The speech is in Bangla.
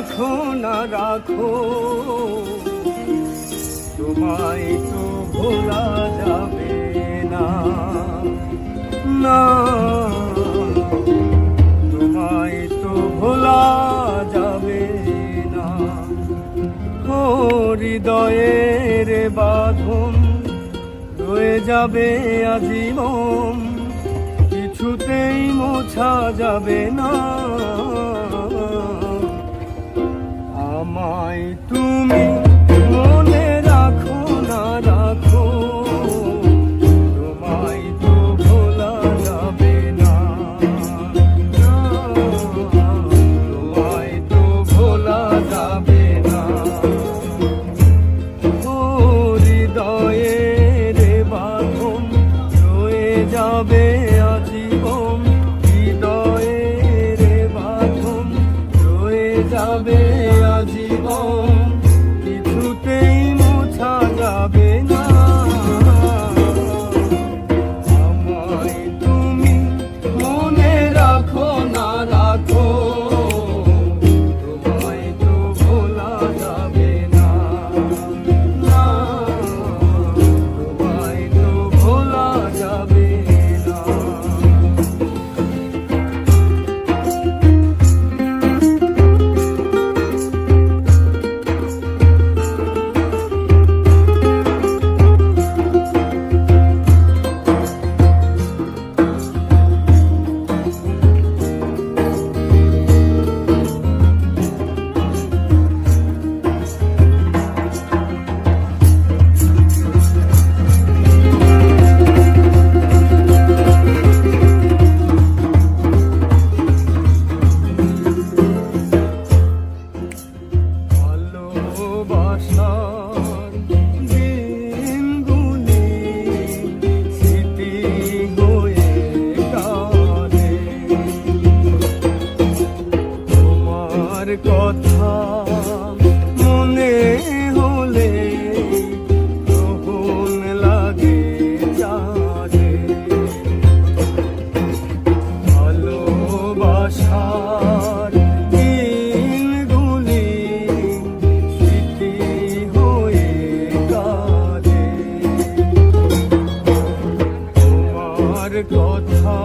রাখো না রাখো। তোমায় তো ভোলা যাবে না। না, তোমায় তো ভোলা যাবে না। ও হৃদয়ের বাঁধন রয়ে যাবে আজীবন, কিছুতেই মোছা যাবে না। যাবে। ভালোবাসার দিনগুলি। তোমার কথা কথা